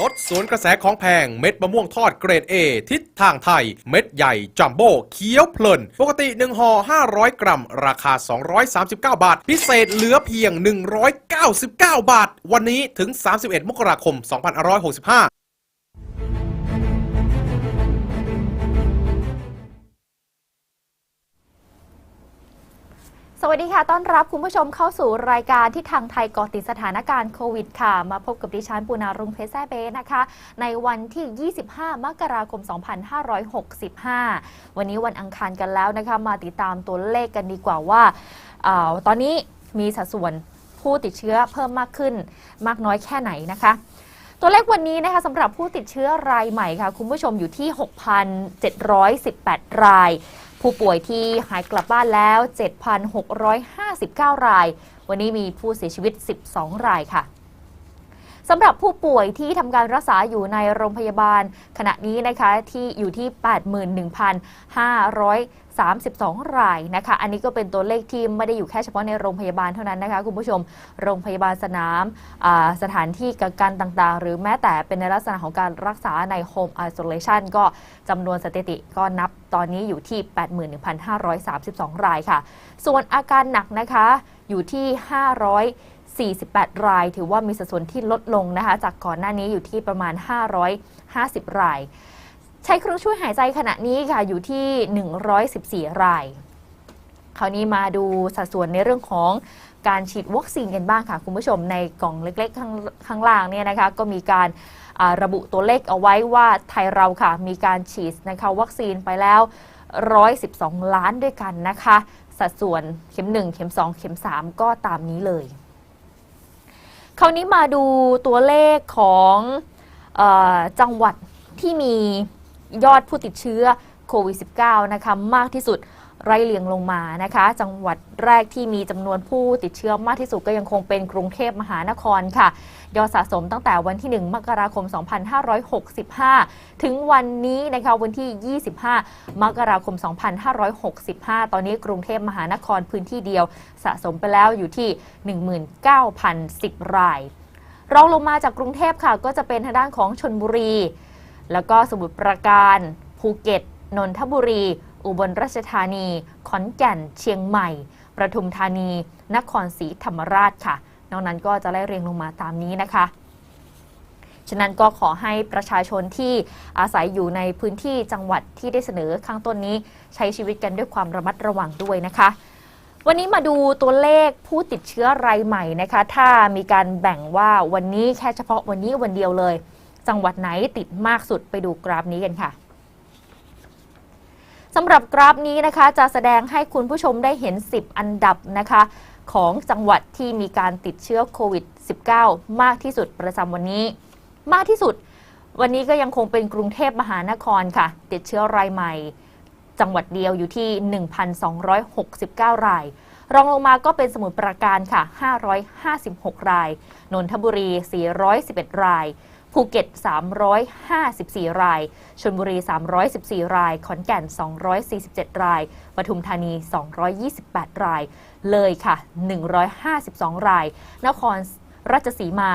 ลดสวนกระแสของแพงเม็ดมะม่วงทอดเกรด A ทิศทางไทย เม็ดใหญ่ จัมโบ้เคี้ยวเพลิน ปกติ1ห่อ500 กรัม ราคา 239 บาท พิเศษเหลือเพียง 199 บาท วันนี้ถึง 31 มกราคม 2565 สวัสดีค่ะ ต้อนรับคุณผู้ชมเข้าสู่รายการที่ทางไทยเกาะติดสถานการณ์โควิดค่ะ มาพบกับดิฉันปูนารุงเพชรแซ่เบนะคะ ในวันที่ 25 มกราคม 2565 วันนี้วันอังคารกันแล้วนะคะ มาติดตามตัวเลขกันดีกว่าว่าอาตอนนี้มีสัดส่วนผู้ติดเชื้อเพิ่มมากขึ้นมากน้อยแค่ไหนนะคะ ตัวเลขวันนี้นะคะสำหรับผู้ติดเชื้อรายใหม่ค่ะ คุณผู้ชมอยู่ที่ 6,718 ราย ผู้ป่วยที่หายกลับบ้านแล้ว 7,659 ราย วันนี้มีผู้เสียชีวิต 12 รายค่ะสำหรับผู้ป่วยที่ทำการรักษาอยู่ในโรงพยาบาล ขณะนี้นะคะที่อยู่ที่ 81,500 32 รายนะคะ อันนี้ก็เป็นตัวเลขที่ไม่ได้อยู่แค่เฉพาะในโรงพยาบาลเท่านั้นนะคะคุณผู้ชม โรงพยาบาลสนามสถานที่กักกันต่างๆ หรือแม้แต่เป็นในลักษณะของการรักษาใน Home Isolation ก็จำนวนสถิติก็นับตอนนี้อยู่ที่ 81,532 รายค่ะ ส่วนอาการหนักนะคะอยู่ที่ 548 ราย ถือว่ามีสัดส่วนที่ลดลงนะคะ จากก่อนหน้านี้อยู่ที่ประมาณ 550 ราย ช้เครื่องช่วยหายใจขณะนี้ค่ะอยู่ที่ 114 ราย คราวนี้มาดูสัดส่วนในเรื่องของการฉีดวัคซีนกันบ้างค่ะ คุณผู้ชมในกล่องเล็กๆ ข้างข้างล่างเนี่ยนะคะก็มีการาระบุตัวเลขเอาไว้ว่าไทยเราค่ะ มีการฉีดนะคะวัคซีนไปแล้ว 112 ล้านด้วยกันนะคะ สัดส่วนเข็ม 1 เข็ม 2 เข็ม 3 ก็ตามนี้เลย คราวนี้มาดูตัวเลขของออจังหวัดที่มี ยอดผู้ติดเชื้อโควิด -19 นะคะมากที่สุดไล่เลียงลงมานะคะ จังหวัดแรกที่มีจำนวนผู้ติดเชื้อมากที่สุดก็ยังคงเป็นกรุงเทพมหานครค่ะ ยอดสะสมตั้งแต่วันที่ 1 มกราคม 2565 ถึงวันนี้นะคะวันที่ 25 มกราคม 2565 ตอนนี้กรุงเทพมหานครพื้นที่เดียว สะสมไปแล้วอยู่ที่ 19,010 ราย รองลงมาจากกรุงเทพค่ะ ก็จะเป็นทางด้านของชนบุรี แล้วก็สมุทรปราการ ภูเก็ต นนทบุรี อุบลราชธานี ขอนแก่น เชียงใหม่ ประทุมธานี นครศรีธรรมราชค่ะ นอกนั้นก็จะไล่เรียงลงมาตามนี้นะคะฉะนั้นก็ขอให้ประชาชนที่อาศัยอยู่ในพื้นที่จังหวัดที่ได้เสนอข้างต้นนี้ ใช้ชีวิตกันด้วยความระมัดระวังด้วยนะคะ วันนี้มาดูตัวเลขผู้ติดเชื้อรายใหม่นะคะ ถ้ามีการแบ่งว่าวันนี้แค่เฉพาะวันนี้วันเดียวเลย จังหวัดไหนติดมากสุดไปดูกราฟนี้กันค่ะสำหรับกราฟนี้นะคะจะแสดงให้คุณผู้ชมได้เห็น 10 อันดับนะคะของจังหวัดที่มีการติดเชื้อโควิด -19 มากที่สุดประจำวันนี้ มากที่สุด วันนี้ก็ยังคงเป็นกรุงเทพมหานครค่ะ ติดเชื้อรายใหม่ จังหวัดเดียวอยู่ที่ 1,269 ราย รองลงมาก็เป็นสมุทรปราการค่ะ 556 ราย นนทบุรี 411 ราย ภูเก็ต 354 ราย ชลบุรี 314 ราย ขอนแก่น 247 ราย ปทุมธานี 228 ราย เลยค่ะ 152 ราย นครราชสีมา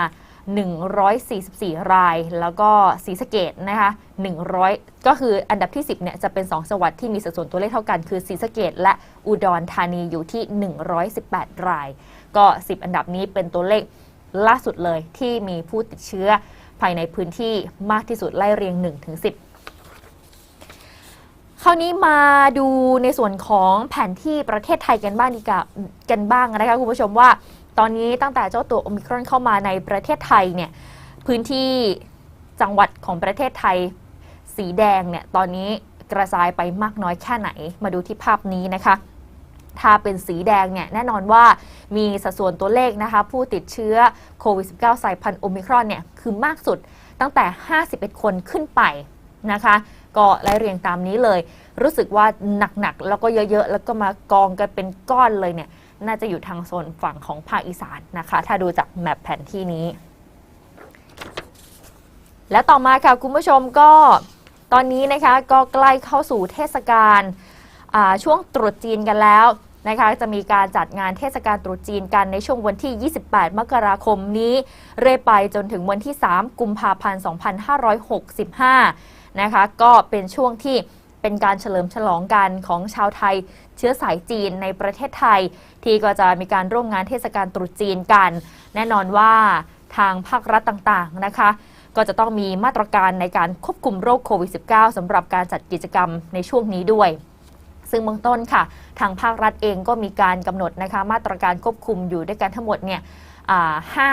144 ราย แล้วก็ศรีสะเกดนะคะ 100 ก็คืออันดับที่ 10 เนี่ย จะเป็น 2 จังหวัดที่มีสัดส่วนตัวเลขเท่ากัน คือศรีสะเกดและอุดรธานีอยู่ที่ 118 ราย ก็ 10 อันดับนี้เป็นตัวเลขล่าสุดเลยที่มีผู้ติดเชื้อ ภายในพื้นที่มากที่สุดไล่เรียง 1-10 คราวนี้มาดูในส่วนของแผนที่ประเทศไทยกันบ้างดีกว่ากันบ้างนะคะคุณผู้ชมว่า ตอนนี้ตั้งแต่เจ้าตัวโอมิครอนเข้ามาในประเทศไทยเนี่ยพื้นที่จังหวัดของประเทศไทยสีแดงเนี่ยตอนนี้กระจายไปมากน้อยแค่ไหน มาดูที่ภาพนี้นะคะ ถ้าเป็นสีแดงเนี่ยแน่นอนว่ามีสัดส่วนตัวเลขนะคะผู้ติดเชื้อโควิด -19 สายพันธุ์โอมิครอนเนี่ยคือมากสุดตั้งแต่ 51 คนขึ้นไปนะคะก็ไล่เรียงตามนี้เลย รู้สึกว่าหนักๆ แล้วก็เยอะๆ แล้วก็มากองกันเป็นก้อนเลยเนี่ย น่าจะอยู่ทางโซนฝั่งของภาคอีสานนะคะ ถ้าดูจากแมปแผนที่นี้ และต่อมาค่ะคุณผู้ชมก็ตอนนี้นะคะก็ใกล้เข้าสู่เทศกาล ช่วงตรุษจีนกันแล้วนะคะจะมีการจัดงานเทศกาลตรุษจีนกันในช่วงวันที่ 28 มกราคมนี้ เรื่อยไปจนถึงวันที่ 3 กุมภาพันธ์ 2565 นะคะก็เป็นช่วงที่เป็นการเฉลิมฉลองกันของชาวไทยเชื้อสายจีนในประเทศไทย ที่ก็จะมีการร่วมงานเทศกาลตรุษจีนกัน แน่นอนว่าทางภาครัฐต่างๆนะคะก็จะต้องมีมาตรการในการควบคุมโรคโควิด -19 สำหรับการจัดกิจกรรมในช่วงนี้ด้วย ซึ่งเบื้องต้นค่ะ ทางภาครัฐเองก็มีการกำหนดนะคะมาตรการควบคุมอยู่ด้วยกันทั้งหมดเนี่ยห้า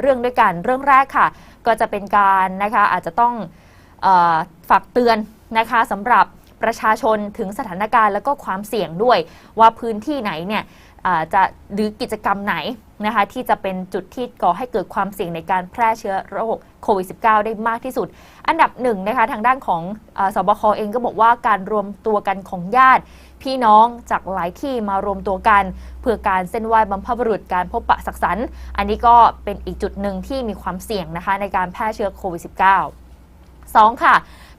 เรื่องด้วยกันเรื่องแรกค่ะ ก็จะเป็นการนะคะอาจจะต้องอฝากเตือนนะคะสำหรับประชาชนถึงสถานการณ์แล้วก็ความเสี่ยงด้วย ว่าพื้นที่ไหนเนี่ยจะหรือกิจกรรมไหน นะคะที่จะเป็นจุดที่ก่อให้เกิดความเสี่ยงในการแพร่เชื้อโรคโควิด -19 ได้มากที่สุด อันดับหนึ่งนะคะทางด้านของอสบคเองก็บอกว่าการรวมตัวกันของญาติ พี่น้องจากหลายที่มารวมตัวกัน เพื่อการเส้นไหว้บรรพบุรุษการพบปะสักสรรค์อันนี้ก็เป็นอีกจุดหนึ่งที่มีความเสี่ยงนะคะในการแพร่เชื้อโควิด -19 2 ค่ะ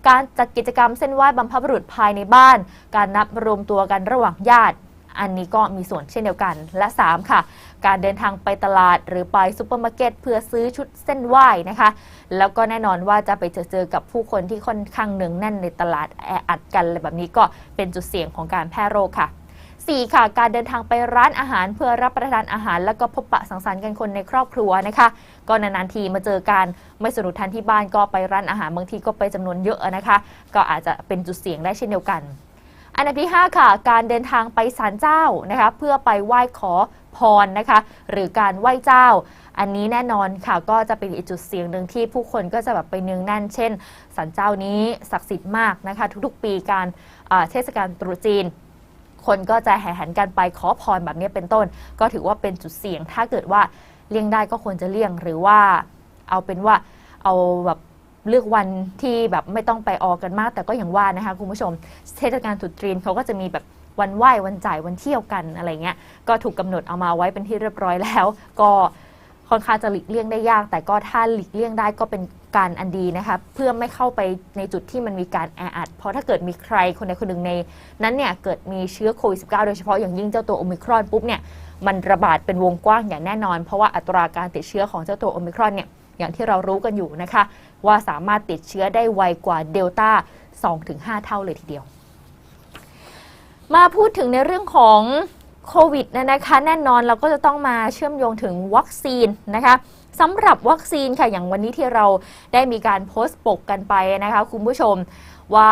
การจัดกิจกรรมเส้นไหว้บรรพบุรุษภายในบ้าน การนับรวมตัวกันระหว่างญาติ อันนี้ก็มีส่วนเช่นเดียวกัน และ 3 ค่ะ การเดินทางไปตลาดหรือไปซูเปอร์มาร์เก็ตเพื่อซื้อชุดเส้นไหว้นะคะ แล้วก็แน่นอนว่าจะไปเจอเจอกับผู้คนที่ค่อนข้างเนืองแน่นในตลาดแออัดกันอะไรแบบนี้ก็เป็นจุดเสี่ยงของการแพร่โรคค่ะ 4 ค่ะ การเดินทางไปร้านอาหารเพื่อรับประทานอาหาร แล้วก็พบปะสังสรรค์กันคนในครอบครัวนะคะ ก็นานๆทีมาเจอกันไม่สนุกทันที่บ้านก็ไปร้านอาหารบางทีก็ไปจำนวนเยอะนะคะ ก็อาจจะเป็นจุดเสี่ยงได้เช่นเดียวกัน อันดับที่ 5 ค่ะ การเดินทางไปศาลเจ้านะคะเพื่อไปไหว้ขอพรนะคะ หรือการไหว้เจ้า อันนี้แน่นอนค่ะก็จะเป็นอีกจุดเสี่ยงหนึ่งที่ผู้คนก็จะแบบไปเนืองแน่น เช่นศาลเจ้านี้ศักดิ์สิทธิ์มากนะคะ ทุกๆ ปีการเทศกาลตรุษจีน คนก็จะแห่หันกันไปขอพรแบบนี้เป็นต้น ก็ถือว่าเป็นจุดเสี่ยง ถ้าเกิดว่าเลี่ยงได้ก็ควรจะเลี่ยงหรือว่าเอาเป็นว่าเอาแบบ เลือกวันที่แบบไม่ต้องไปออกกันมาก แต่ก็อย่างว่านะคะคุณผู้ชมเทศกาลตรุษจีนเขาก็จะมีแบบวันไหว้วันจ่ายวันเที่ยวกันอะไรเงี้ยก็ถูกกำหนดเอามาไว้เป็นที่เรียบร้อยแล้ว ก็ค่อนข้างจะหลีกเลี่ยงได้ยาก แต่ก็ถ้าหลีกเลี่ยงได้ก็เป็นการอันดีนะคะเพื่อไม่เข้าไปในจุดที่มันมีการแออัด เพราะถ้าเกิดมีใครคนใดคนหนึ่งใน นั้นเนี่ยเกิดมีเชื้อโควิด -19 โดยเฉพาะอย่างยิ่งเจ้าตัวโอมิครอนปุ๊บเนี่ยมันระบาดเป็นวงกว้างอย่างแน่นอน เพราะว่าอัตราการติดเชื้อของเจ้าตัวโอมิครอนเนี่ย อย่างที่เรารู้กันอยู่นะคะ ว่าสามารถติดเชื้อได้ไวกว่าเดลต้า 2-5 เท่าเลยทีเดียว มาพูดถึงในเรื่องของโควิดนะนะคะ แน่นอนเราก็จะต้องมาเชื่อมโยงถึงวัคซีนนะคะสำหรับวัคซีนค่ะ อย่างวันนี้ที่เราได้มีการโพสต์ปกกันไปนะคะ คุณผู้ชมว่า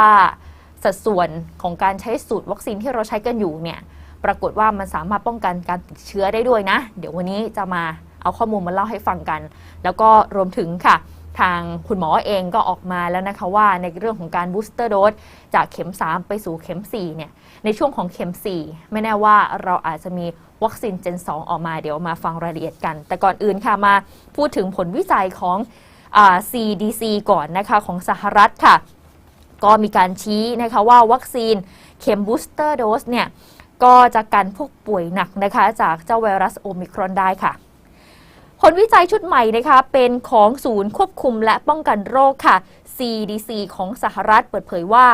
สัดส่วนของการใช้สูตรวัคซีนที่เราใช้กันอยู่เนี่ย ปรากฏว่ามันสามารถป้องกันการติดเชื้อได้ด้วยนะ เดี๋ยววันนี้จะมา เอาข้อมูลมาเล่าให้ฟังกัน แล้วก็รวมถึงค่ะ ทางคุณหมอเองก็ออกมาแล้วนะคะว่าในเรื่องของการบูสเตอร์โดสจากเข็ม 3 ไปสู่เข็ม 4 เนี่ย ในช่วงของเข็ม 4 ไม่แน่ว่าเราอาจจะมีวัคซีนเจน 2 ออกมาเดี๋ยวมาฟังรายละเอียดกัน แต่ก่อนอื่นค่ะมาพูดถึงผลวิจัยของอ CDC ก่อนนะคะของสหรัฐค่ะ ก็มีการชี้นะคะว่าวัคซีนเข็มบูสเตอร์โดสเนี่ย ก็จะกันพวกป่วยหนักนะคะ จากเจ้าไวรัสโอมิครอนได้ค่ะ ผลวิจัยชุดใหม่นะคะเป็นของศูนย์ควบคุมและป้องกันโรคค่ะ CDC ของสหรัฐเปิดเผยว่า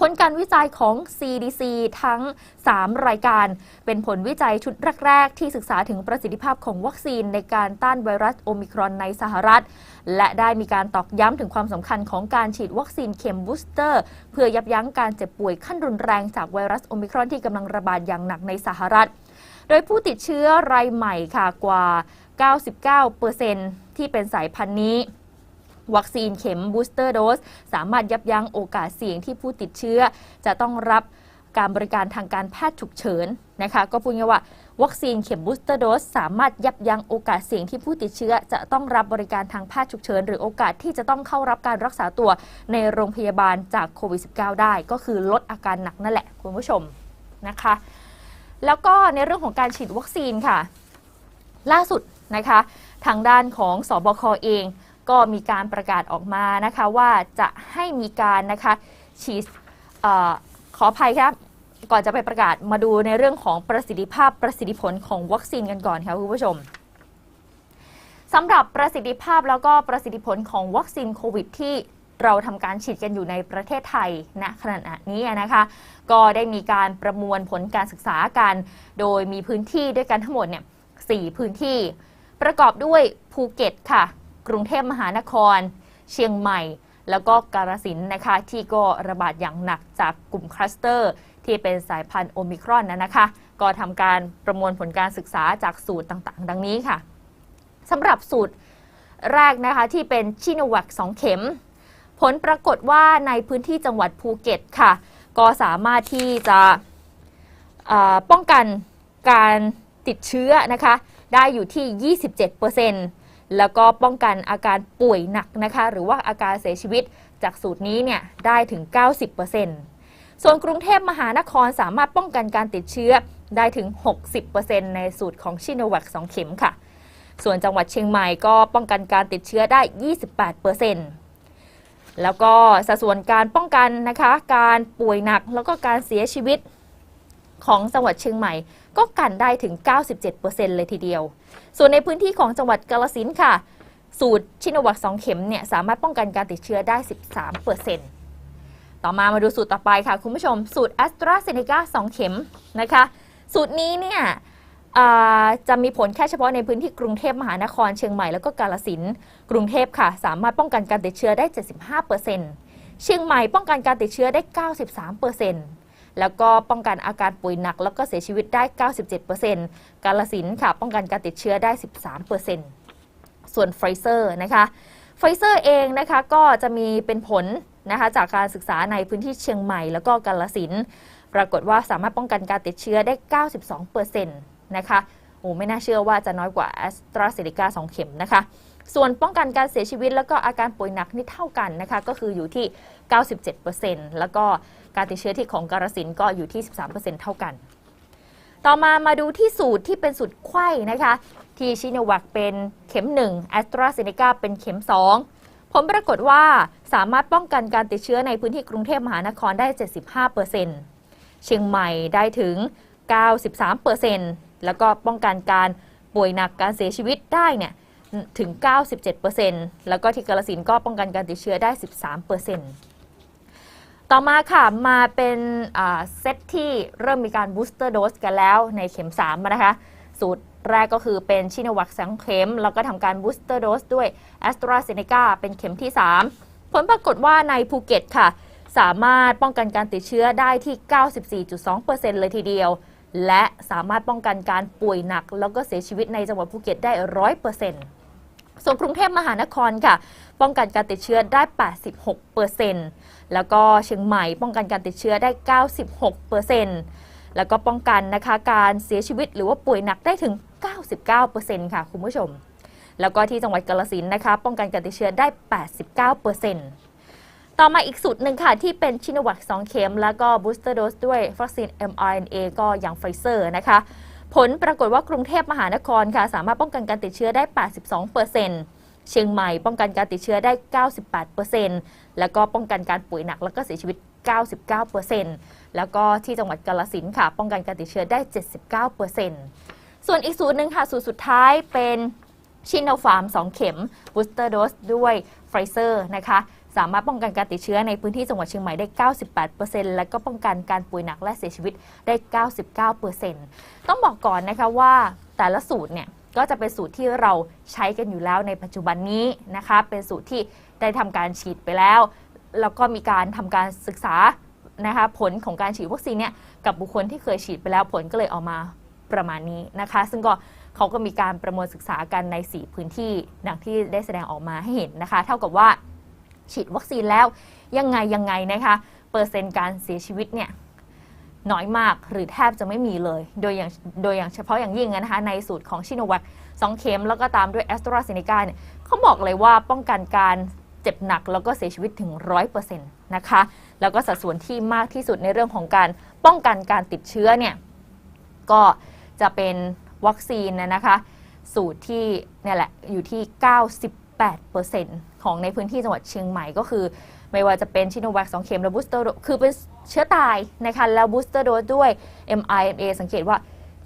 ผลการวิจัยของ CDC ทั้ง 3 รายการ เป็นผลวิจัยชุดแรก ๆ ที่ศึกษาถึงประสิทธิภาพของวัคซีนในการต้านไวรัสโอมิครอนในสหรัฐ และได้มีการตอกย้ำถึงความสำคัญของการฉีดวัคซีนเข็มบูสเตอร์ เพื่อยับยั้งการเจ็บป่วยขั้นรุนแรงจากไวรัสโอมิครอนที่กำลังระบาดอย่างหนักในสหรัฐ โดยผู้ติดเชื้อรายใหม่ค่ะกว่า 99%ที่เป็นสายพันธุ์นี้วัคซีนเข็มบูสเตอร์โดสสามารถยับยั้งโอกาสเสี่ยงที่ผู้ติดเชื้อ จะต้องรับการบริการทางการแพทย์ฉุกเฉินนะคะ ก็พูดง่ายว่า วัคซีนเข็มบูสเตอร์โดสสามารถยับยั้งโอกาสเสี่ยงที่ผู้ติดเชื้อ จะต้องรับบริการทางแพทย์ฉุกเฉิน หรือโอกาสที่จะต้องเข้ารับการรักษาตัวในโรงพยาบาลจากโควิด -19 ได้ ก็คือลดอาการหนักนั่นแหละคุณผู้ชมนะคะ แล้วก็ในเรื่องของการฉีดวัคซีนค่ะ ล่าสุดนะคะทางด้านของสอบคเอง ก็มีการประกาศออกมานะคะว่าจะให้มีการนะคะฉีดออขออภัยครับก่อนจะไปประกาศมาดูในเรื่องของประสิทธิภาพประสิทธิผลของวัคซีนกันก่อนค่ะคุณผู้ชมสำหรับประสิทธิภาพแล้วก็ประสิทธิผลของวัคซีนโควิดที่ เราทำการฉีดกันอยู่ในประเทศไทยณขณะนี้นะคะ ก็ได้มีการประมวลผลการศึกษากัน โดยมีพื้นที่ด้วยกันทั้งหมดเนี่ยสี่พื้นที่ ประกอบด้วยภูเก็ตค่ะ กรุงเทพมหานคร เชียงใหม่ แล้วก็กาฬสินนะคะที่ก็ระบาดอย่างหนักจากกลุ่มคลัสเตอร์ที่เป็นสายพันธุ์โอมิครอนนะนะคะ ก็ทำการประมวลผลการศึกษาจากสูตรต่างๆ ดังนี้ค่ะสำหรับสูตรแรกนะคะที่เป็นชิโนวัค2 เข็ม ผลปรากฏว่าในพื้นที่จังหวัดภูเก็ตค่ะ ก็สามารถที่จะป้องกันการติดเชื้อนะคะ ได้อยู่ที่ 27%แล้วก็ป้องกันอาการป่วยหนักนะคะ หรือว่าอาการเสียชีวิตจากสูตรนี้เนี่ยได้ถึง 90%ส่วนกรุงเทพมหานครสามารถป้องกันการติดเชื้อได้ถึง 60%ในสูตรของชิโนวัค2เข็มค่ะ ส่วนจังหวัดเชียงใหม่ก็ป้องกันการติดเชื้อได้ 28% แล้วก็สัดส่วนการป้องกันนะคะ การป่วยหนักแล้วก็การเสียชีวิตของจังหวัดเชียงใหม่ ก็กันได้ถึง 97%เลยทีเดียว ส่วนในพื้นที่ของจังหวัดกาฬสินค่ะ สูตรชินวัค2เข็มเนี่ยสามารถป้องกันการติดเชื้อได้ 13%ต่อมามาดูสูตรต่อไปค่ะ คุณผู้ชม สูตร a s t r a z เซ e c a 2เข็มนะคะ สูตรนี้เนี่ย จะมีผลแค่เฉพาะในพื้นที่กรุงเทพมหานครเชียงใหม่แล้วก็กาฬสินกรุงเทพค่ะ สามารถป้องกันการติดเชื้อได้ 75%เชียงใหม่ป้องกันการติดเชื้อได้ 93%แล้วก็ป้องกันอาการป่วยหนัก แล้วก็เสียชีวิตได้ 97%กาฬสินค่ะ ป้องกันการติดเชื้อได้ 13%ส่วนไฟเซอร์นะคะไฟเซอร์เองนะคะก็จะมีเป็นผลนะคะจากการศึกษาในพื้นที่เชียงใหม่ แล้วก็กาฬสินปรากฏว่าสามารถป้องกันการติดเชื้อได้ 92% นะคะโอ้ไม่น่าเชื่อว่าจะน้อยกว่า a s t r a z เซ e c a 2เข็มนะคะ ส่วนป้องกันการเสียชีวิตแล้วก็อาการป่วยหนักนี่เท่ากันนะคะ ก็คืออยู่ที่ 97%แล้วก็การติดเชื้อที่ของการสินก็อยู่ที่ 13%เท่ากัน ต่อมามาดูที่สูตรที่เป็นสูตรไข้นะคะ ที่ชิโนวัคเป็นเข็ม1 a s t r a z เซ e c a เป็นเข็ม 2ผลปรากฏว่าสามารถป้องกันการติดเชื้อในพื้นที่กรุงเทพมหานครได้ 75%เชียงใหม่ได้ถึง 93% แล้วก็ป้องกันการป่วยหนักการเสียชีวิตได้เนี่ยถึง 97%แล้วก็ที่กาฬสินก็ป้องกันการติดเชื้อได้ 13%ต่อมาค่ะมาเป็นเซตที่เริ่มมีการบูสเตอร์โดสกันแล้วในเข็ม3นะคะ สูตรแรกก็คือเป็นชิโนวัคสังเข็ม แล้วก็ทำการบูสเตอร์โดสด้วย a s t r a z เซ e c a เป็นเข็มที่ 3 ผลปรากฏว่าในภูเก็ตค่ะ สามารถป้องกันการติดเชื้อได้ที่ 94.2%เลยทีเดียว และสามารถป้องกันการป่วยหนัก แล้วก็เสียชีวิตในจังหวัดภูเก็ตได้100%ส่วนกรุงเทพมหานครค่ะ ป้องกันการติดเชื้อได้ 86%แล้วก็เชียงใหม่ป้องกันการติดเชื้อได้ 96%แล้วก็ป้องกันนะคะการเสียชีวิตหรือว่าป่วยหนักได้ถึง 99%ค่ะคุณผู้ชม แล้วก็ที่จังหวัดกาฬสินธุ์นะคะ ป้องกันการติดเชื้อได้ 89% ต่อมาอีกสูตรหนึ่งค่ะ ที่เป็นชิโนวัค2เข็ม แล้วก็บูสเตอร์โดสด้วยวัคซีน mRNA ก็อย่างไฟเซอร์นะคะ ผลปรากฏว่ากรุงเทพมหานครค่ะ สามารถป้องกันการติดเชื้อได้ 82%เชียงใหม่ป้องกันการติดเชื้อได้ 98%แล้วก็ป้องกันการป่วยหนักแล้วก็เสียชีวิต 99%แล้วก็ที่จังหวัดกาฬสินธุ์ค่ะ ป้องกันการติดเชื้อได้ 79%ส่วนอีกสูตรหนึ่งค่ะ สูตรสุดท้ายเป็นชิโนฟาร์ม 2 เข็มบูสเตอร์โดสด้วยไฟเซอร์นะคะ สามารถป้องกันการติดเชื้อในพื้นที่จังหวัดเชียงใหม่ได้ 98%และก็ป้องกันการป่วยหนักและเสียชีวิตได้ 99%ต้องบอกก่อนนะคะว่าแต่ละสูตรเนี่ยก็จะเป็นสูตรที่เราใช้กันอยู่แล้วในปัจจุบันนี้นะคะเป็นสูตรที่ได้ทำการฉีดไปแล้ว แล้วก็มีการทำการศึกษานะคะผลของการฉีดวัคซีนเนี่ยกับบุคคลที่เคยฉีดไปแล้วผลก็เลยออกมาประมาณนี้นะคะ ซึ่งก็เขาก็มีการประมวลศึกษากันใน 4 พื้นที่ดังที่ได้แสดงออกมาให้เห็นนะคะ เท่ากับว่า ฉีดวัคซีนแล้วยังไงยังไงนะคะเปอร์เซ็นต์การเสียชีวิตเนี่ยน้อยมากหรือแทบจะไม่มีเลย โดยอย่างโดยอย่างเฉพาะอย่างยิ่งนะคะในสูตรของชิโนวัคสองเข็มแล้วก็ตามด้วยแอสตราเซเนกาเนี่ยเขาบอกเลยว่าป้องกันการเจ็บหนักแล้วก็เสียชีวิตถึง 100%นะคะ แล้วก็สัดส่วนที่มากที่สุดในเรื่องของการป้องกันการติดเชื้อเนี่ยก็จะเป็นวัคซีนนะคะ สูตรที่เนี่ยแหละอยู่ที่ 8%ของในพื้นที่จังหวัดเชียงใหม่ก็คือ ไม่ว่าจะเป็นชิโนแวค2เข็มและบูสเตอร์คือเป็นเชื้อตายนะคะแล้วบูสเตอร์โดสด้วย mRNA สังเกตว่า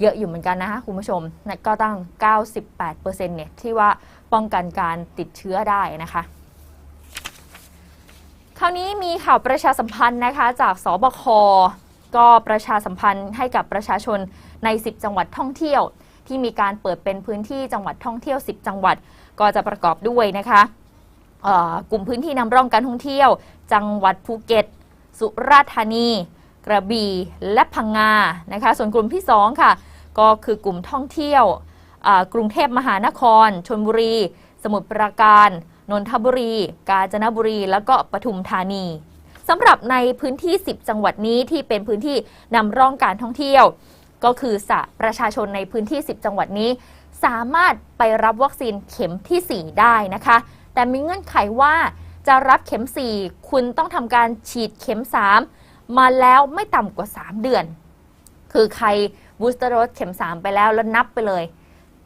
เยอะอยู่เหมือนกันนะคะคุณผู้ชมก็ตั้ง 98%เนี่ยที่ว่าป้องกันการติดเชื้อได้นะคะคราวนี้มีข่าวประชาสัมพันธ์นะคะจากสบค ก็ประชาสัมพันธ์ให้กับประชาชนใน 10 จังหวัดท่องเที่ยว ที่มีการเปิดเป็นพื้นที่จังหวัดท่องเที่ยว 10 จังหวัด ก็จะประกอบด้วยนะคะกลุ่มพื้นที่นำร่องการท่องเที่ยว จังหวัดภูเก็ต สุราษฎร์ธานี กระบี่และพังงานะคะ ส่วนกลุ่มที่ 2 ค่ะ ก็คือกลุ่มท่องเที่ยวกรุงเทพมหานครชนบุรี สมุทรปราการ นนทบุรี กาญจนบุรี แล้วก็ปทุมธานีสำหรับในพื้นที่ 10 จังหวัดนี้ที่เป็นพื้นที่นำร่องการท่องเที่ยว ก็คือสประชาชนในพื้นที่ 10 จังหวัดนี้ สามารถไปรับวัคซีนเข็มทีสี่ 4 ได้นะคะ แต่มีเงื่อนไขว่าจะรับเข็ม 4 คุณต้องทำการฉีดเข็ม 3 มาแล้วไม่ต่ำกว่า 3 เดือน คือใครบูสเตอร์โดสเข็ม 3 ไปแล้วแล้วนับไปเลย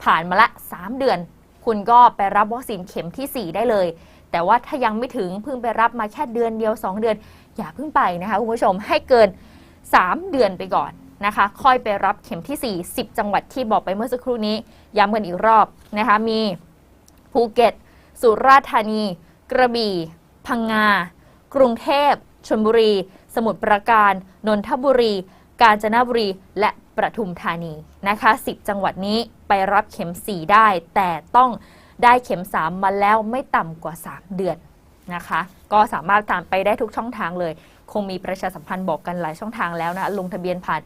ผ่านมาละ 3 เดือน คุณก็ไปรับวัคซีนเข็มทีสี่4 ได้เลย แต่ว่าถ้ายังไม่ถึงเพิ่งไปรับมาแค่เดือนเดียว 2 เดือน อย่าเพิ่งไปนะคะคุณผู้ชมให้เกิน 3 เดือนไปก่อน นะคะ ค่อยไปรับเข็มที่ 4 10 จังหวัดที่บอกไปเมื่อสักครู่นี้ ย้ำกันอีกรอบนะคะ มีภูเก็ต สุราษฎร์ธานี กระบี่ พังงา กรุงเทพชลบุรี สมุทรปราการ นนทบุรี กาญจนบุรี และประทุมธานีนะคะ 10 จังหวัดนี้ไปรับเข็ม 4 ได้ แต่ต้องได้เข็ม 3 มาแล้วไม่ต่ำกว่า 3 เดือนนะคะ ก็สามารถตามไปได้ทุกช่องทางเลย คงมีประชาสัมพันธ์บอกกันหลายช่องทางแล้วนะ ลงทะเบียนผ่าน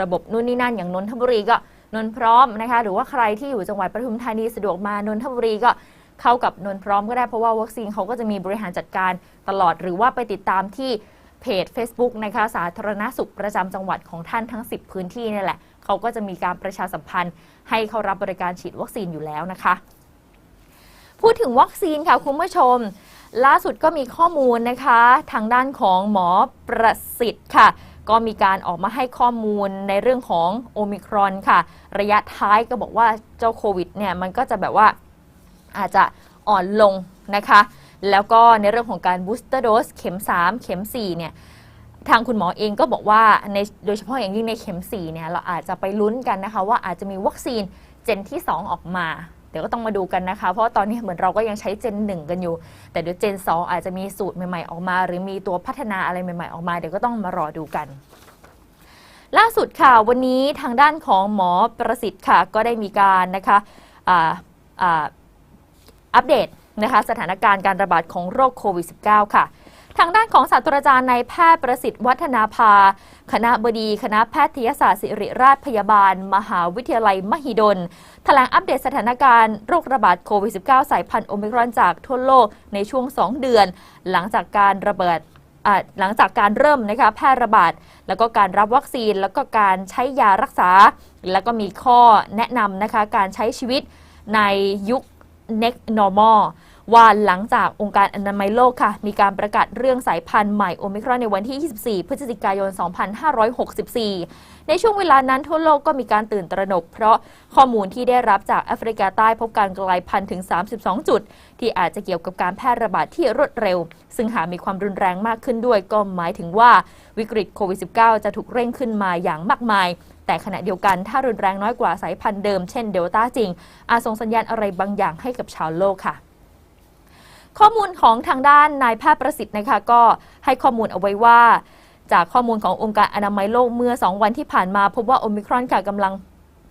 ระบบนู่นนี่นั่นอย่างนนทบุรีก็นนพร้อมนะคะ หรือว่าใครที่อยู่จังหวัดปทุมธานีสะดวกมานนทบุรีก็เข้ากับนนพร้อมก็ได้เพราะว่าวัคซีนเขาก็จะมีบริหารจัดการตลอด หรือว่าไปติดตามที่เพจ Facebook นะคะสาธารณสุขประจำจังหวัดของท่านทั้ง 10 พื้นที่นี่แหละเขาก็จะมีการประชาสัมพันธ์ ให้เขารับบริการฉีดวัคซีนอยู่แล้วนะคะ พูดถึงวัคซีนค่ะคุณผู้ชม ล่าสุดก็มีข้อมูลนะคะ ทางด้านของหมอประสิทธิ์ค่ะ ก็มีการออกมาให้ข้อมูลในเรื่องของโอมิครอนค่ะ ระยะท้ายก็บอกว่าเจ้าโควิดเนี่ยมันก็จะแบบว่าอาจจะอ่อนลงนะคะ แล้วก็ในเรื่องของการบูสเตอร์โดสเข็ม 3 เข็ม 4 เนี่ยทางคุณหมอเองก็บอกว่าในโดยเฉพาะอย่างยิ่งในเข็ม 4 เนี่ยเราอาจจะไปลุ้นกันนะคะว่าอาจจะมีวัคซีนเจนที่ 2 ออกมา เดี๋ยวก็ต้องมาดูกันนะคะ เพราะว่าตอนนี้เหมือนเราก็ยังใช้เจน 1 กันอยู่ แต่เดี๋ยวเจน 2 อาจจะมีสูตรใหม่ๆออกมา หรือมีตัวพัฒนาอะไรใหม่ๆออกมา เดี๋ยวก็ต้องมารอดูกัน ล่าสุดค่ะวันนี้ทางด้านของหมอประสิทธิ์ค่ะ ก็ได้มีการนะคะอัปเดตนะคะสถานการณ์การระบาดของโรคโควิด -19 ค่ะ ทางด้านของศาสตราจารย์นายแพทย์ประสิทธิ์วัฒนาภา คณะบดี คณะแพทยศาสตร์ศิริราชพยาบาล มหาวิทยาลัยมหิดล แถลงอัปเดตสถานการณ์โรคระบาดโควิด -19 สายพันธุ์โอมิครอนจากทั่วโลกในช่วง 2 เดือน หลังจากการระเบิดหลังจากการเริ่มนะคะแพร่ระบาด แล้วก็การรับวัคซีน แล้วก็การใช้ยารักษา แล้วก็มีข้อแนะนำนะคะการใช้ชีวิตในยุค next normal ว่าหลังจากองค์การอนามัยโลกค่ะ มีการประกาศเรื่องสายพันธุ์ใหม่โอมิครอนในวันที่ 24 พฤศจิกายน 2564 ในช่วงเวลานั้นทั่วโลกก็มีการตื่นตระหนก เพราะข้อมูลที่ได้รับจากแอฟริกาใต้พบการกลายพันธุ์ถึง 32 จุด ที่อาจจะเกี่ยวกับการแพร่ระบาดที่รวดเร็ว ซึ่งหากมีความรุนแรงมากขึ้นด้วย ก็หมายถึงว่าวิกฤตโควิด -19 จะถูกเร่งขึ้นมาอย่างมากมายแต่ขณะเดียวกันถ้ารุนแรงน้อยกว่าสายพันธุ์เดิมเช่นเดลต้าจริง อาจส่งสัญญาณอะไรบางอย่างให้กับชาวโลกค่ะ ข้อมูลของทางด้านนายแพทย์ประสิทธิ์นะคะก็ให้ข้อมูลเอาไว้ว่า จากข้อมูลขององค์การอนามัยโลกเมื่อ 2 วันที่ผ่านมา พบว่าโอมิครอนค่ะกำลัง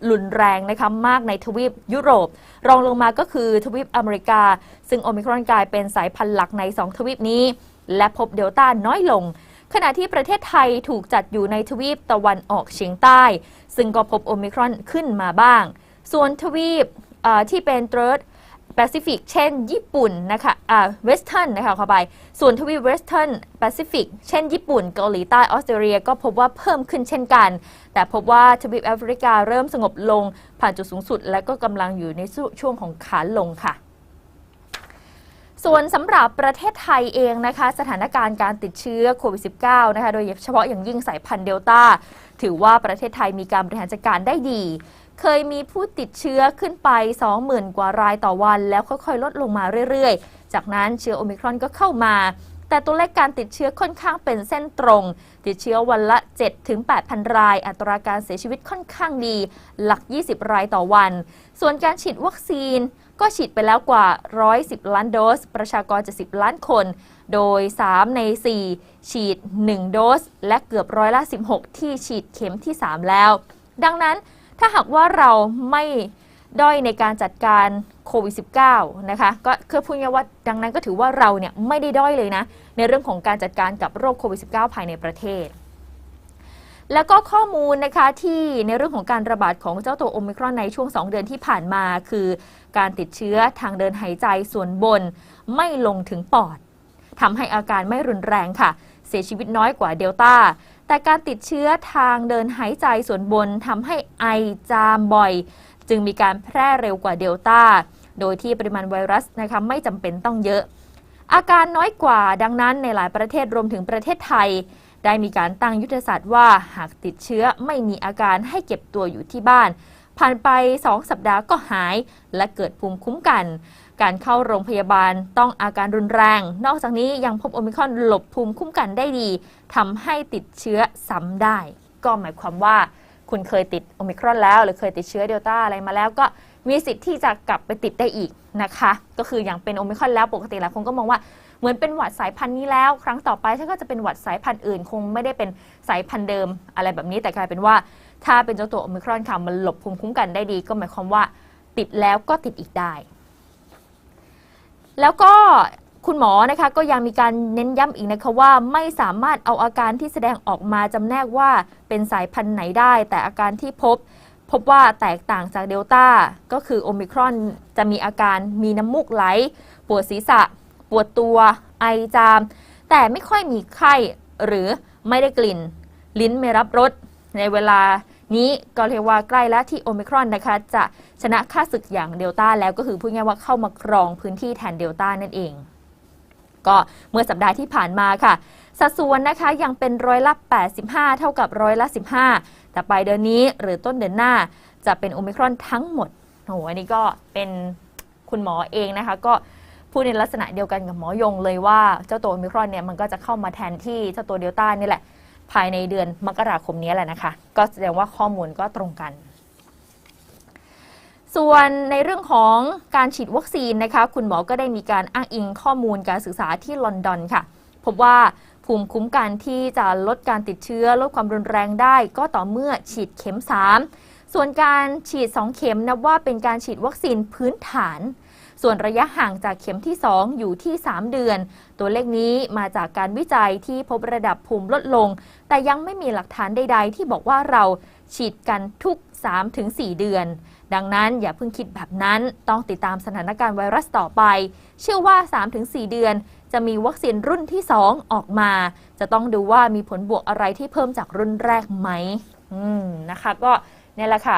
รุนแรงนะคะมากในทวีปยุโรป รองลงมาก็คือทวีปอเมริกา ซึ่งโอมิครอนกลายเป็นสายพันธุ์หลักใน 2 ทวีปนี้ และพบเดลต้าน้อยลง ขณะที่ประเทศไทยถูกจัดอยู่ในทวีปตะวันออกเฉียงใต้ ซึ่งก็พบโอมิครอนขึ้นมาบ้าง ส่วนทวีปที่เป็น third แปซิฟิกเช่น ญี่ปุ่นนะคะอ่าเวสเทิร์นนะคะเข้าไป ส่วนทวีปเวสเทิร์นแปซิฟิกเช่น ญี่ปุ่นเกาหลีใต้ออสเตรเลียก็พบว่าเพิ่มขึ้นเช่นกัน แต่พบว่าทวีปแอฟริกาเริ่มสงบลงผ่านจุดสูงสุด และก็กำลังอยู่ในช่วงของขาลงค่ะส่วนสำหรับประเทศไทยเองนะคะ สถานการณ์การติดเชื้อโควิด -19 นะคะโดยเฉพาะอย่างยิ่งสายพันธุ์เดลต้า ถือว่าประเทศไทยมีการบริหารจัดการได้ดี เคยมีผู้ติดเชื้อขึ้นไป 20,000 กว่ารายต่อวัน แล้วค่อยๆ ลดลงมาเรื่อยๆ จากนั้นเชื้อโอมิครอนก็เข้ามา แต่ตัวเลขการติดเชื้อค่อนข้างเป็นเส้นตรง ติดเชื้อวันละ 7-8,000 ราย อัตราการเสียชีวิตค่อนข้างดี หลัก 20 รายต่อวัน ส่วนการฉีดวัคซีนก็ฉีดไปแล้วกว่า 110 ล้านโดส ประชากร 70 ล้านคน โดย 3 ใน 4 ฉีด 1 โดส และเกือบร้อยละ 16 ที่ฉีดเข็มที่ 3 แล้ว ดังนั้น ถ้าหากว่าเราไม่ด้อยในการจัดการโควิด -19 นะคะ ก็คือพูดง่ายๆว่าดังนั้นก็ถือว่าเราเนี่ยไม่ได้ด้อยเลยนะ ในเรื่องของการจัดการกับโรคโควิด -19 ภายในประเทศ แล้วก็ข้อมูลนะคะที่ในเรื่องของการระบาดของเจ้าตัวโอมิครอนในช่วง 2 เดือนที่ผ่านมา คือการติดเชื้อทางเดินหายใจส่วนบน ไม่ลงถึงปอดทำให้อาการไม่รุนแรงค่ะ เสียชีวิตน้อยกว่าเดลต้า แต่การติดเชื้อทางเดินหายใจส่วนบนทำให้ไอจามบ่อย จึงมีการแพร่เร็วกว่าเดลต้า โดยที่ปริมาณไวรัสนะคะไม่จำเป็นต้องเยอะ อาการน้อยกว่าดังนั้นในหลายประเทศรวมถึงประเทศไทย ได้มีการตั้งยุทธศาสตร์ว่าหากติดเชื้อไม่มีอาการให้เก็บตัวอยู่ที่บ้าน ผ่านไป 2 สัปดาห์ก็หายและเกิดภูมิคุ้มกัน การเข้าโรงพยาบาลต้องอาการรุนแรง นอกจากนี้ยังพบโอมิครอนหลบภูมิคุ้มกันได้ดีทำให้ติดเชื้อซ้ำได้ ก็หมายความว่า คุณเคยติดโอมิครอนแล้ว หรือเคยติดเชื้อเดลต้าอะไรมาแล้วก็มีสิทธิ์ที่จะกลับไปติดได้อีกนะคะ ก็คืออย่างเป็นโอมิครอนแล้วปกติหลายคนก็มองว่าเหมือนเป็นหวัดสายพันธุ์นี้แล้ว ครั้งต่อไปถ้าก็จะเป็นหวัดสายพันธุ์อื่น คงไม่ได้เป็นสายพันธุ์เดิมอะไรแบบนี้แต่กลายเป็นว่า ถ้าเป็นเจ้าตัวโอมิครอนค่ะมันหลบภูมิคุ้มกันได้ดี ก็หมายความว่าติดแล้วก็ติดอีกได้ แล้วก็คุณหมอนะคะก็ยังมีการเน้นย้ำอีกนะคะว่าไม่สามารถเอาอาการที่แสดงออกมาจำแนกว่าเป็นสายพันธุ์ไหนได้ แต่อาการที่พบ พบว่าแตกต่างจากเดลต้าก็คือโอมิครอนจะมีอาการมีน้ำมูกไหล ปวดศีรษะ ปวดตัว ไอจาม แต่ไม่ค่อยมีไข้หรือไม่ได้กลิ่น ลิ้นไม่รับรสในเวลา นี้ก็เรียกว่าใกล้แล้วที่โอมิครอนนะคะจะชนะค่าศึกอย่างเดลต้าแล้วก็คือพูดง่ายว่าเข้ามาครองพื้นที่แทนเดลต้านั่นเอง ก็เมื่อสัปดาห์ที่ผ่านมาค่ะ สัดส่วนนะคะยังเป็นร้อยละ 85 เท่ากับร้อยละ 15 แต่ปลายเดือนนี้หรือต้นเดือนหน้าจะเป็นโอมิครอนทั้งหมดโอ้โหอันนี้ก็เป็นคุณหมอเองนะคะ ก็พูดในลักษณะเดียวกันกับหมอยงเลยว่าเจ้าตัวโอมิครอนเนี่ยมันก็จะเข้ามาแทนที่เจ้าตัวเดลต้านี่แหละ ภายในเดือนมกราคมนี้แหละนะคะ ก็แสดงว่าข้อมูลก็ตรงกัน ส่วนในเรื่องของการฉีดวัคซีนนะคะ คุณหมอก็ได้มีการอ้างอิงข้อมูลการศึกษาที่ลอนดอนค่ะ พบว่าภูมิคุ้มกันที่จะลดการติดเชื้อลดความรุนแรงได้ ก็ต่อเมื่อฉีดเข็ม 3 ส่วนการฉีด 2 เข็มนับว่าเป็นการฉีดวัคซีนพื้นฐาน ส่วนระยะห่างจากเข็มที่ 2 อยู่ที่ 3 เดือน ตัวเลขนี้มาจากการวิจัยที่พบระดับภูมิลดลง แต่ยังไม่มีหลักฐานใด ๆ ที่บอกว่าเราฉีดกันทุก 3-4 เดือน ดังนั้นอย่าเพิ่งคิดแบบนั้นต้องติดตามสถานการณ์ไวรัสต่อไป เชื่อว่า 3-4 เดือนจะมีวัคซีนรุ่นที่ 2 ออกมา จะต้องดูว่ามีผลบวกอะไรที่เพิ่มจากรุ่นแรกไหมอืมนะคะ ก็เนี่ยแหละค่ะ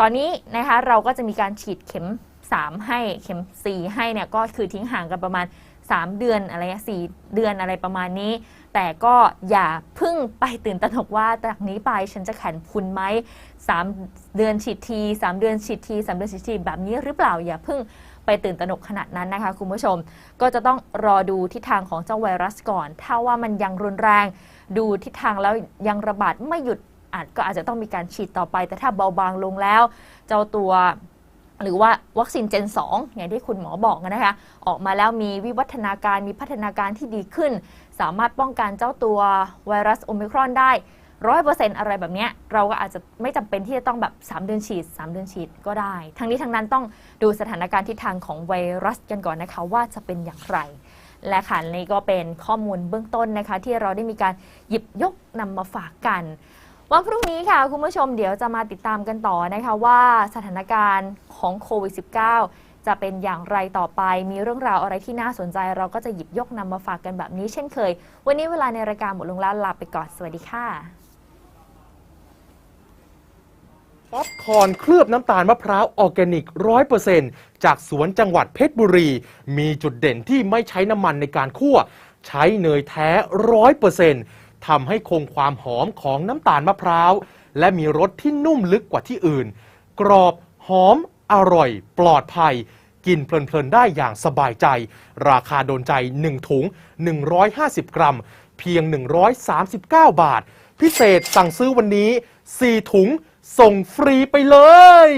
ตอนนี้นะคะเราก็จะมีการฉีดเข็ม 3 ให้เข็ม 4 ให้เนี่ยก็คือทิ้งห่างกันประมาณ 3 เดือนอะไรเงี้ยสเดือนอะไรประมาณนี้ แต่ก็อย่าพึ่งไปตื่นตระหนกว่าจากนี้ไปฉันจะแข่นพุนไหม3 เดือนฉีดที 3 เดือนฉีดที 3 เดือนฉีดทีแบบนี้หรือเปล่าอย่าพึ่งไปตื่นตระหนกขนาดนั้นนะคะคุณผู้ชม ก็จะต้องรอดูทิศทางของเจ้าไวรัสก่อน ถ้าว่ามันยังรุนแรง ดูทิศทางแล้วยังระบาดไม่หยุดอาจก็อาจจะต้องมีการฉีดต่อไป แต่ถ้าเบาบางลงแล้ว เจ้าตัว หรือว่าวัคซีนเจน 2 อย่างที่คุณหมอบอกนะคะ ออกมาแล้วมีวิวัฒนาการมีพัฒนาการที่ดีขึ้น สามารถป้องกันเจ้าตัวไวรัสโอมิครอนได้ร้อยเปอร์เซ็นต์อะไรแบบนี้เราก็อาจจะไม่จำเป็นที่จะต้องแบบ 3 เดือนฉีด 3 เดือนฉีดก็ได้ ทั้งนี้ทั้งนั้นต้องดูสถานการณ์ทิศทางของไวรัสกันก่อนนะคะว่าจะเป็นอย่างไร และค่ะนี่ก็เป็นข้อมูลเบื้องต้นนะคะ ที่เราได้มีการหยิบยกนำมาฝากกัน วันพรุ่งนี้ค่ะ คุณผู้ชมเดี๋ยวจะมาติดตามกันต่อนะคะว่าสถานการณ์ของโควิด -19 จะเป็นอย่างไรต่อไป มีเรื่องราวอะไรที่น่าสนใจเราก็จะหยิบยกนำมาฝากกันแบบนี้เช่นเคย วันนี้เวลาในรายการหมดลงแล้วลาไปก่อน สวัสดีค่ะ ป๊อปคอนเคลือบน้ำตาลมะพร้าวออร์แกนิก 100%จากสวนจังหวัดเพชรบุรี มีจุดเด่นที่ไม่ใช้น้ำมันในการคั่ว ใช้เนยแท้ร้อยเปอร์เซนต์ ทำให้คงความหอมของน้ำตาลมะพร้าว และมีรสที่นุ่มลึกกว่าที่อื่น กรอบหอม อร่อย ปลอดภัย กินเพลินๆได้อย่างสบายใจ ราคาโดนใจ 1 ถุง 150 กรัม เพียง 139 บาท พิเศษสั่งซื้อวันนี้ 4 ถุงส่งฟรีไปเลย